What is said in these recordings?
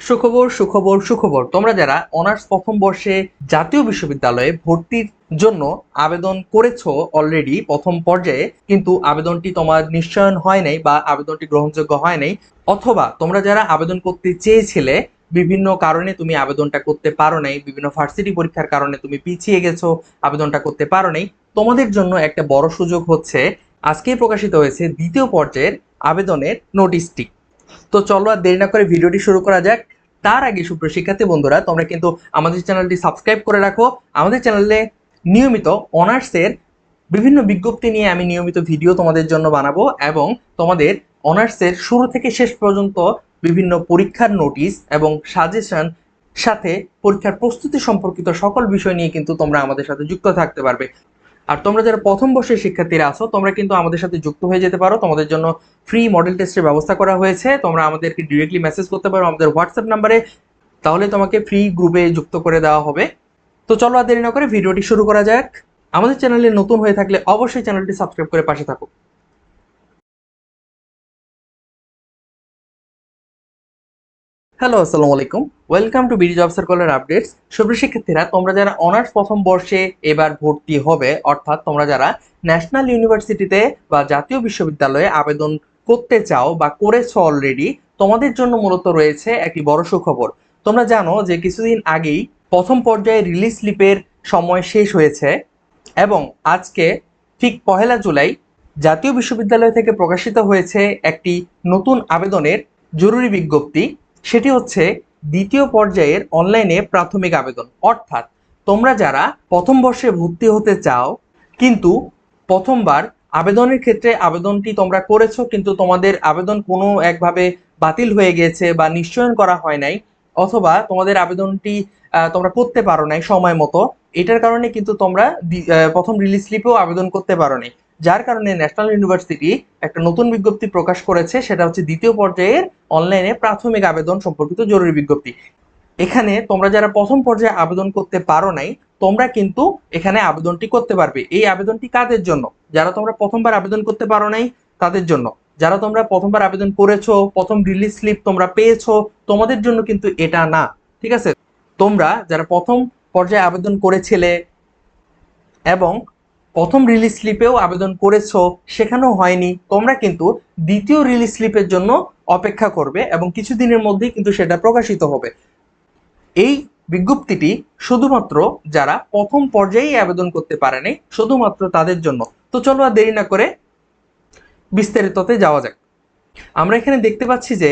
সুখবর সুখবর সুখবর। তোমরা যারা অনার্স প্রথম বর্ষে জাতীয় বিশ্ববিদ্যালয়ে ভর্তির জন্য আবেদন করেছ অলরেডি প্রথম পর্যায়ে, কিন্তু আবেদনটি তোমার নিশ্চয়ন হয় নাই বা আবেদনটি গ্রহণযোগ্য হয় নাই, অথবা তোমরা যারা আবেদন করতে চেয়েছিলে, বিভিন্ন কারণে তুমি আবেদনটা করতে পারো নাই, বিভিন্ন ভার্সিটি পরীক্ষার কারণে তুমি পিছিয়ে গেছো, আবেদনটা করতে পারো নাই, তোমাদের জন্য একটা বড় সুযোগ হচ্ছে, আজকেই প্রকাশিত হয়েছে দ্বিতীয় পর্যায়ের আবেদনের নোটিশটি তো চলো আর দেরি না করে ভিডিওটি শুরু করা যাক। তার আগে সুপ্রিয় শিক্ষার্থী বন্ধুরা, তোমরা কিন্তু আমাদের চ্যানেলটি সাবস্ক্রাইব করে রাখো। আমাদের চ্যানেলে নিয়মিত অনার্সের বিভিন্ন বিজ্ঞপ্তি নিয়ে আমি নিয়মিত ভিডিও তোমাদের জন্য বানাবো এবং তোমাদের অনার্সের শুরু থেকে শেষ পর্যন্ত বিভিন্ন পরীক্ষার নোটিশ এবং সাজেশন সাথে পরীক্ষার প্রস্তুতি সম্পর্কিত সকল বিষয় নিয়ে কিন্তু তোমরা আমাদের সাথে যুক্ত থাকতে পারবে। আর তোমরা যারা প্রথম বর্ষের শিক্ষার্থীরা আছো, তোমরা কিন্তু আমাদের সাথে যুক্ত হয়ে যেতে পারো। তোমাদের জন্য ফ্রি মডেল টেস্টের ব্যবস্থা করা হয়েছে। তোমরা আমাদেরকে ডিরেক্টলি মেসেজ করতে পারো আমাদের হোয়াটসঅ্যাপ নাম্বারে তাহলে তোমাকে ফ্রি গ্রুপে যুক্ত করে দেওয়া হবে। তো চলো আর দেরি না করে ভিডিওটি শুরু করা যাক। আমাদের চ্যানেলে নতুন হয়ে থাকলে অবশ্যই চ্যানেলটি সাবস্ক্রাইব করে পাশে থাকো। হ্যালো আসসালামু আলাইকুম। Welcome to BD job circular updates সুপ্রিয় শিক্ষার্থীরা তোমরা যারা অনার্স প্রথম বর্ষে এবার ভর্তি হবে, অর্থাৎ তোমরা যারা ন্যাশনাল ইউনিভার্সিটিতে বা জাতীয় বিশ্ববিদ্যালয়ে আবেদন করতে চাও বা করেছ অলরেডি তোমাদের জন্য মূলত রয়েছে একটি বড় সুখবর। তোমরা জানো যে কিছুদিন আগেই প্রথম পর্যায়ে রিলিজ স্লিপের সময় শেষ হয়েছে এবং আজকে ঠিক পহেলা জুলাই জাতীয় বিশ্ববিদ্যালয় থেকে প্রকাশিত হয়েছে একটি নতুন আবেদনের জরুরি বিজ্ঞপ্তি। সেটি হচ্ছে দ্বিতীয় পর্যায়ের অনলাইনে প্রাথমিক আবেদন। অর্থাৎ তোমরা যারা প্রথম বর্ষে ভর্তি হতে চাও, কিন্তু প্রথমবার আবেদনের ক্ষেত্রে আবেদনটি তোমরা করেছ, কিন্তু তোমাদের আবেদন কোনো একভাবে বাতিল হয়ে গিয়েছে বা নিশ্চয়ন করা হয় নাই, অথবা তোমাদের আবেদনটি তোমরা করতে পারো নাই সময় মতো, এটার কারণে কিন্তু তোমরা প্রথম রিলিজ স্লিপেও আবেদন করতে পারো নাই। যার কারণে ন্যাশনাল ইউনিভার্সিটি একটা নতুন বিজ্ঞপ্তি প্রকাশ করেছে, সেটা হচ্ছে দ্বিতীয় পর্যায়ের অনলাইনে প্রাথমিক আবেদন সম্পর্কিত জরুরি বিজ্ঞপ্তি। এখানে তোমরা যারা প্রথম পর্যায়ে আবেদন করতে পারো নাই, তোমরা কিন্তু এখানে আবেদনটি করতে পারবে। এই আবেদনটি কাদের জন্য? যারা তোমরা প্রথমবার আবেদন করতে পারো নাই, তাদের জন্য। যারা তোমরা প্রথমবার আবেদন করেছ, প্রথম রিলিজ স্লিপ তোমরা পেয়েছ, তোমাদের জন্য কিন্তু এটা না, ঠিক আছে? তোমরা যারা প্রথম পর্যায়ে আবেদন করেছিলে এবং প্রথম রিলিজ স্লিপেও আবেদন করেছ, সেখানেও হয়নি। তোমরা কিন্তু দ্বিতীয় রিলিজ স্লিপের জন্য অপেক্ষা করবে এবং কিছুদিনের মধ্যেই কিন্তু সেটা প্রকাশিত হবে। এই বিজ্ঞপ্তিটি শুধুমাত্র যারা প্রথম পর্যায়েই আবেদন করতে পারেনি, শুধুমাত্র তাদের জন্য। তো চলো আর দেরি না করে বিস্তারিততে যাওয়া যাক। আমরা এখানে দেখতে পাচ্ছি যে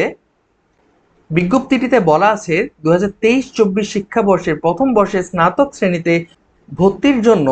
বিজ্ঞপ্তিটিতে বলা আছে দু হাজার তেইশ চব্বিশ শিক্ষাবর্ষের প্রথম বর্ষে স্নাতক শ্রেণীতে ভর্তির জন্য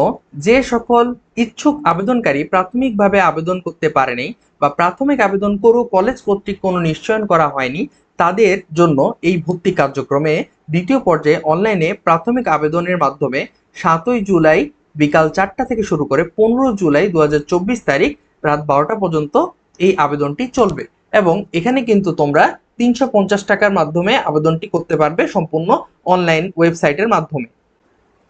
যে সকল ইচ্ছুক আবেদনকারী প্রাথমিকভাবে আবেদন করতে পারেনি বা প্রাথমিক আবেদন করেও কলেজ কর্তৃক কোনো নিশ্চয়ন করা হয়নি, তাদের জন্য এই ভর্তি কার্যক্রমে দ্বিতীয় পর্যায়ে অনলাইনে প্রাথমিক আবেদনের মাধ্যমে সাতই জুলাই বিকাল চারটা থেকে শুরু করে পনেরো জুলাই দু হাজার চব্বিশ তারিখ রাত বারোটা পর্যন্ত এই আবেদনটি চলবে এবং এখানে কিন্তু তোমরা তিনশো পঞ্চাশ টাকার মাধ্যমে আবেদনটি করতে পারবে সম্পূর্ণ অনলাইন ওয়েবসাইটের মাধ্যমে।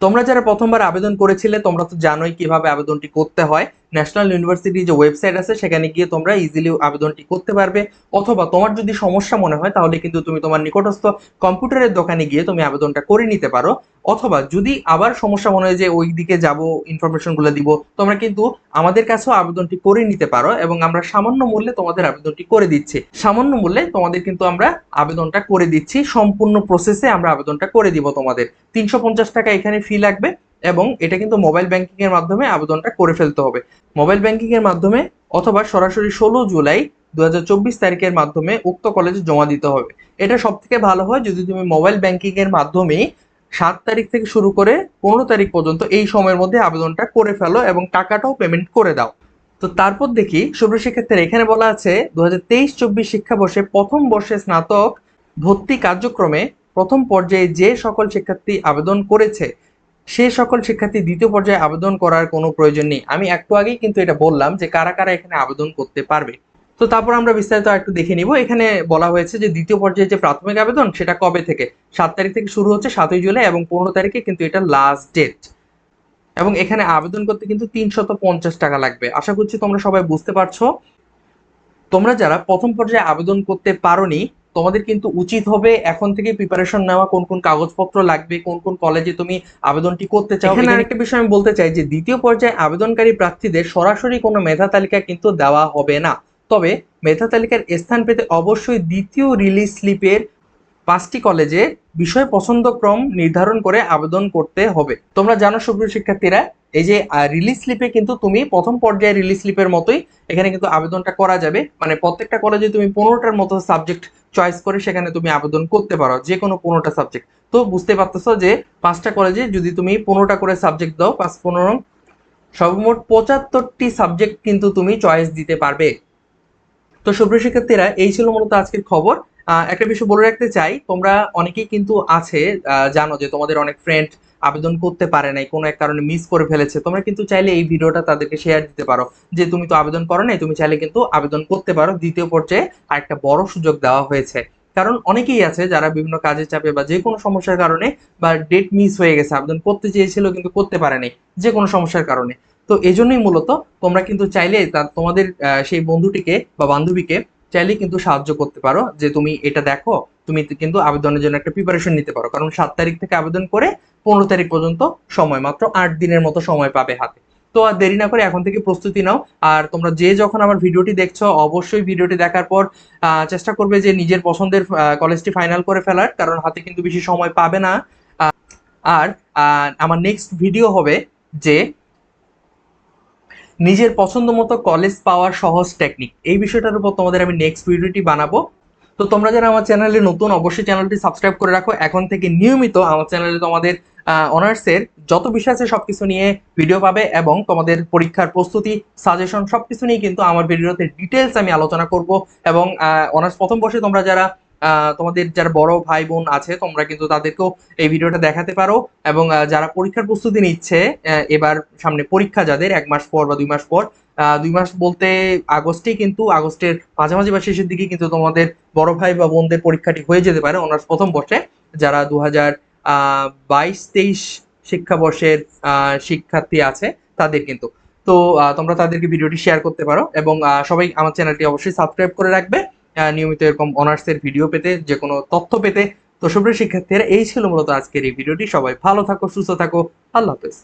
তোমরা যারা প্রথমবার আবেদন করেছিলে তোমরা তো জানোই কীভাবে আবেদনটি করতে হয়। ন্যাশনাল ইউনিভার্সিটি যে ওয়েবসাইট আছে, সেখানে গিয়ে তোমরা ইজিলি আবেদনটি করতে পারবে। অথবা তোমার যদি সমস্যা মনে হয়, তাহলে কিন্তু তুমি তোমার নিকটস্থ কম্পিউটারের দোকানে গিয়ে তুমি আবেদনটা করে নিতে পারো। অথবা যদি আবার সমস্যা মনে হয় যে ওই দিকে যাব ইনফরমেশনগুলো দিব, তোমরা কিন্তু আমাদের কাছেও আবেদনটি করে নিতে পারো এবং আমরা সামান্য মূল্যে তোমাদের আবেদনটি করে দিচ্ছি। সামান্য মূল্যে তোমাদের কিন্তু আমরা আবেদনটা করে দিচ্ছি। সম্পূর্ণ প্রসেসে আমরা আবেদনটা করে দিব তোমাদের। তিনশো পঞ্চাশ টাকা এখানে ফি লাগবে। এবং এটা কিন্তু মোবাইল ব্যাংকিং এর মাধ্যমে আবেদনটা করে ফেলতে হবে। মোবাইল ব্যাংকিং এর মাধ্যমে অথবা সরাসরি ষোলো জুলাই দু হাজার চব্বিশ তারিখের মাধ্যমে উক্ত কলেজে জমা দিতে হবে। এটা সব থেকে ভালো হয় যদি তুমি মোবাইল ব্যাংকিং এর মাধ্যমে সাত তারিখ থেকে শুরু করে পনেরো তারিখ পর্যন্ত এই সময়ের মধ্যে আবেদনটা করে ফেলো এবং টাকাটাও পেমেন্ট করে দাও। তো তারপর দেখি শিক্ষার্থীরা এখানে বলা আছে দু হাজার তেইশ চব্বিশ শিক্ষাবর্ষে প্রথম বর্ষে স্নাতক ভর্তি কার্যক্রমে প্রথম পর্যায়ে যে সকল শিক্ষার্থী আবেদন করেছে সে সকল শিক্ষার্থী দ্বিতীয় পর্যায়ে আবেদন করার কোনো প্রয়োজন নেই। আমি একটু আগেই কিন্তু এটা বললাম যে কারা কারা এখানে আবেদন করতে পারবে। তো তারপর আমরা বিস্তারিত একটু দেখে নিব। এখানে বলা হয়েছে যে দ্বিতীয় পর্যায়ে যে প্রাথমিক আবেদন, সেটা কবে থেকে? সাত তারিখ থেকে শুরু হচ্ছে সাতই জুলাই এবং পনেরো তারিখে কিন্তু এটা লাস্ট ডেট এবং এখানে আবেদন করতে কিন্তু তিনশত পঞ্চাশ টাকা লাগবে। আশা করছি তোমরা সবাই বুঝতে পারছ। তোমরা যারা প্রথম পর্যায়ে আবেদন করতে পারোনি তোমাদের কিন্তু উচিত হবে এখন থেকে প্রিপারেশন নেওয়া কোন কোন কাগজপত্র লাগবে কোন কোন কলেজে তুমি আবেদনটি করতে চাও। এখানে আরেকটা বিষয় আমি বলতে চাই যে দ্বিতীয় পর্যায়ে আবেদনকারী প্রার্থীদের সরাসরি কোনো মেধা তালিকা কিন্তু দেওয়া হবে না। তবে মেধা তালিকার স্থান পেতে অবশ্যই দ্বিতীয় রিলিজ স্লিপের পাঁচটি কলেজে বিষয় পছন্দক্রম নির্ধারণ করে আবেদন করতে হবে। তোমরা জানো সুপ্রিয় শিক্ষার্থীরা এই যে রিলিজ স্লিপে কিন্তু তুমি প্রথম পর্যায়ে রিলিজ স্লিপের মতোই এখানে কিন্তু আবেদনটা করা যাবে। মানে প্রত্যেকটা কলেজে তুমি পনেরোটার মতো সাবজেক্ট চয়েস করে সেখানে তুমি আবেদন করতে পারো যে কোনো পনেরোটা সাবজেক্ট তো বুঝতে পারতেছো যে পাঁচটা কলেজে যদি তুমি পনেরোটা করে সাবজেক্ট দাও, পাঁচ, পনেরো, সর্বমোট পঁচাত্তরটি সাবজেক্ট কিন্তু তুমি চয়েস দিতে পারবে। তো সুপ্রিয় শিক্ষার্থীরা, এই ছিল মূলত আজকের খবর। একটা বিষয় বলে রাখতে চাই, তোমরা অনেকেই কিন্তু আছে জানো যে তোমাদের অনেক ফ্রেন্ড আবেদন করতে পারে নাই, কোনো এক কারণে মিস করে ফেলেছে। তোমরা কিন্তু চাইলে এই ভিডিওটা তাদেরকে শেয়ার দিতে পারো। যে তুমি তো আবেদন করো নাই, তুমি চাইলে কিন্তু আবেদন করতে পারো। দ্বিতীয় পর্যায়ে আরেকটা বড় সুযোগ দেওয়া হয়েছে। কারণ অনেকেই আছে যারা বিভিন্ন কাজের চাপে বা যে কোনো সমস্যার কারণে বা ডেট মিস হয়ে গেছে, আবেদন করতে চেয়েছিল কিন্তু করতে পারে নাই, যে কোনো সমস্যার কারণে। তো এজন্যই মূলত তোমরা কিন্তু চাইলে তোমাদের সেই বন্ধুটিকে বা বান্ধবীকে চাইলে কিন্তু সাহায্য করতে পারো। যে তুমি এটা দেখো, তুমি কিন্তু আবেদনের জন্য একটা প্রিপারেশন নিতে পারো। কারণ সাত তারিখ থেকে আবেদন করে পনেরো তারিখ পর্যন্ত সময়, মাত্র আট দিনের মতো সময় পাবে হাতে। তো আর দেরি না করে এখন থেকে প্রস্তুতি নাও। আর তোমরা যে যখন আমার ভিডিওটি দেখছ, অবশ্যই ভিডিওটি দেখার পর চেষ্টা করবে যে নিজের পছন্দের কলেজটি ফাইনাল করে ফেলার, কারণ হাতে কিন্তু বেশি সময় পাবে না। আর আমার নেক্সট ভিডিও হবে যে নিজের পছন্দ মতো কলেজ পাওয়ার সহজ টেকনিক এই বিষয়টার উপর তোমাদের আমি নেক্সট ভিডিওটি বানাবো। তো তোমরা যারা আমার চ্যানেলে নতুন, অবশ্যই চ্যানেলটি সাবস্ক্রাইব করে রাখো। এখন থেকে নিয়মিত আমার চ্যানেলে তোমাদের অনার্সের যত বিষয় আছে সবকিছু নিয়ে ভিডিও পাবে এবং তোমাদের পরীক্ষার প্রস্তুতি সাজেশন সবকিছু নিয়ে কিন্তু আমার ভিডিওতে ডিটেলস আমি আলোচনা করব এবং অনার্স প্রথম বর্ষে তোমরা যারা তোমাদের যারা বড় ভাই বোন আছে, তোমরা কিন্তু তাদেরকেও এই ভিডিওটা দেখাতে পারো। এবং যারা পরীক্ষার প্রস্তুতি নিচ্ছে এবার সামনে পরীক্ষা যাদের, এক মাস পর বা দুই মাস পর দুই মাস বলতে আগস্টেই কিন্তু, আগস্টের মাঝামাঝি বা শেষের দিকে কিন্তু তোমাদের বড় ভাই বা বোনদের পরীক্ষাটি হয়ে যেতে পারে অনার্স প্রথম বর্ষে। যারা দু হাজার বাইশ, তেইশ শিক্ষাবর্ষের শিক্ষার্থী আছে, তাদের কিন্তু। তো তোমরা তাদেরকে ভিডিওটি শেয়ার করতে পারো এবং সবাই আমার চ্যানেলটি অবশ্যই সাবস্ক্রাইব করে রাখবে। নিয়মিত এরকম অনার্সের ভিডিও পেতে যে কোনো তথ্য পেতে। তো সুপ্রিয় শিক্ষার্থীরা, এই ছিল মূলত আজকের এই ভিডিওটি সবাই ভালো থাকো, সুস্থ থাকো। আল্লাহ হাফেজ।